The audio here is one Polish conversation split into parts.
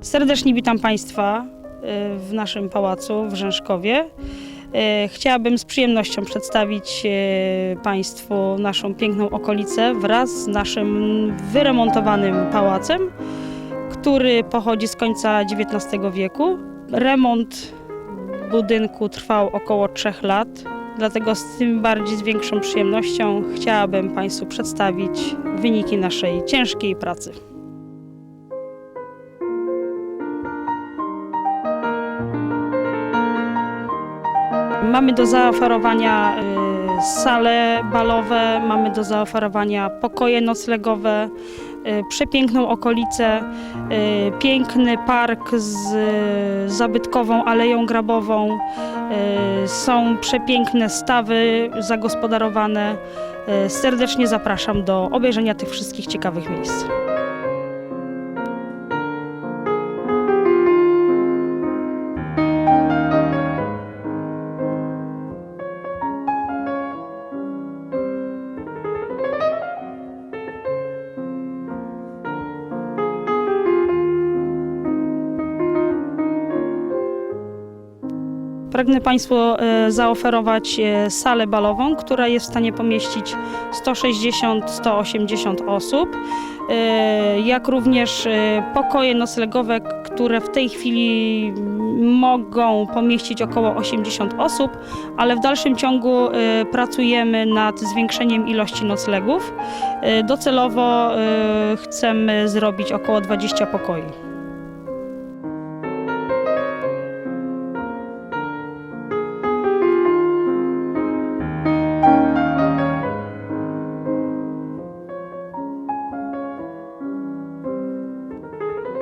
Serdecznie witam Państwa y, w naszym pałacu w Rzęszkowie. Y, Chciałabym z przyjemnością przedstawić y, Państwu naszą piękną okolicę wraz z naszym wyremontowanym pałacem, który pochodzi z końca XIX wieku. Remont budynku trwał około 3 lat, dlatego z tym bardziej z większą przyjemnością chciałabym Państwu przedstawić wyniki naszej ciężkiej pracy. Mamy do zaoferowania y, sale balowe, mamy do zaoferowania pokoje noclegowe, y, przepiękną okolicę, y, piękny park z zabytkową aleją grabową, są przepiękne stawy zagospodarowane. Serdecznie zapraszam do obejrzenia tych wszystkich ciekawych miejsc. Pragnę Państwu e, zaoferować e, salę balową, która jest w stanie pomieścić 160-180 osób, e, jak również pokoje noclegowe, które w tej chwili mogą pomieścić około 80 osób, ale w dalszym ciągu pracujemy nad zwiększeniem ilości noclegów. Docelowo chcemy zrobić około 20 pokoi.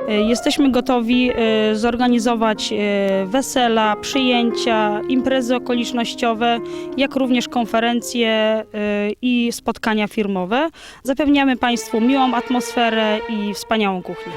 Jesteśmy gotowi e, zorganizować e, wesela, przyjęcia, imprezy okolicznościowe, jak również konferencje e, i spotkania firmowe. Zapewniamy Państwu miłą atmosferę i wspaniałą kuchnię.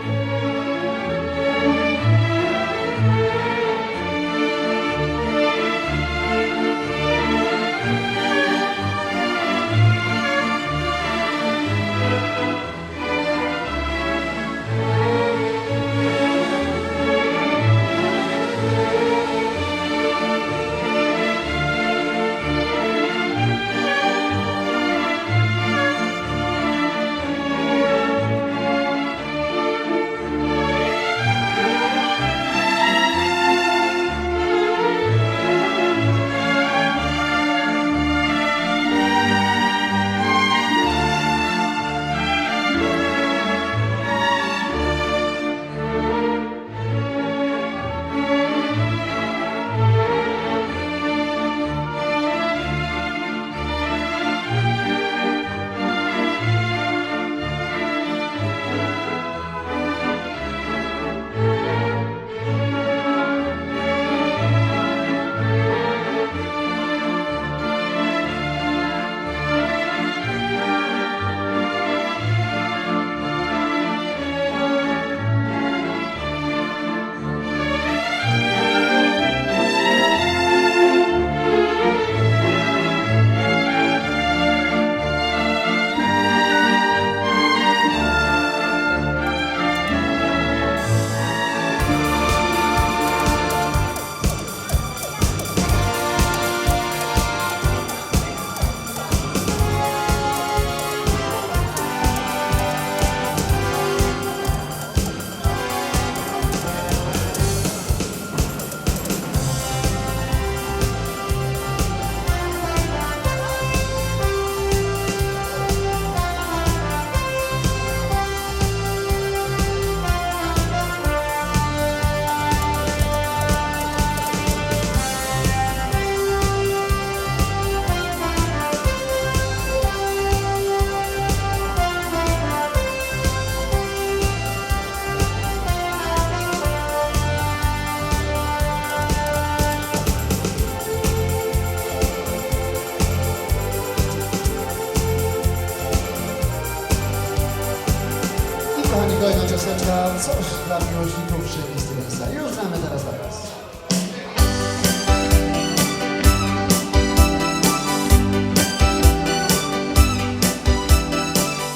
Piosenka, coś dla miłośników przepisy miejsca. Już znamy teraz dla Was.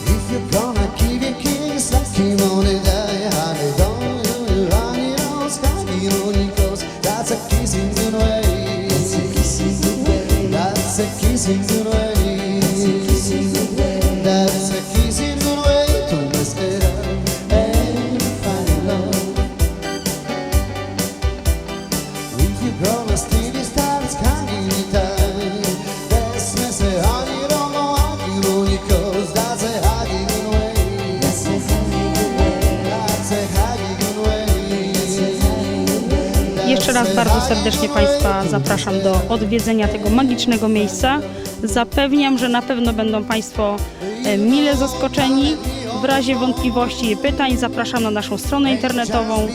If you're gonna give a kiss, keep on it, honey, don't you That's a kissing good way. That's a kissing good way. That's Jeszcze raz bardzo serdecznie Państwa zapraszam do odwiedzenia tego magicznego miejsca. Zapewniam, że na pewno będą Państwo e, mile zaskoczeni. Razie wątpliwości i pytań zapraszam na naszą stronę internetową.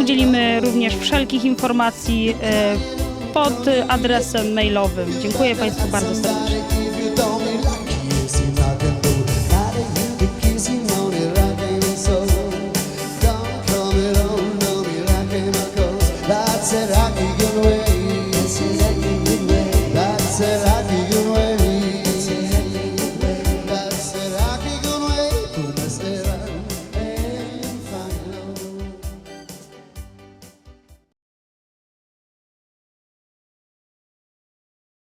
Udzielimy również wszelkich informacji e, pod adresem mailowym. Dziękuję Państwu bardzo serdecznie.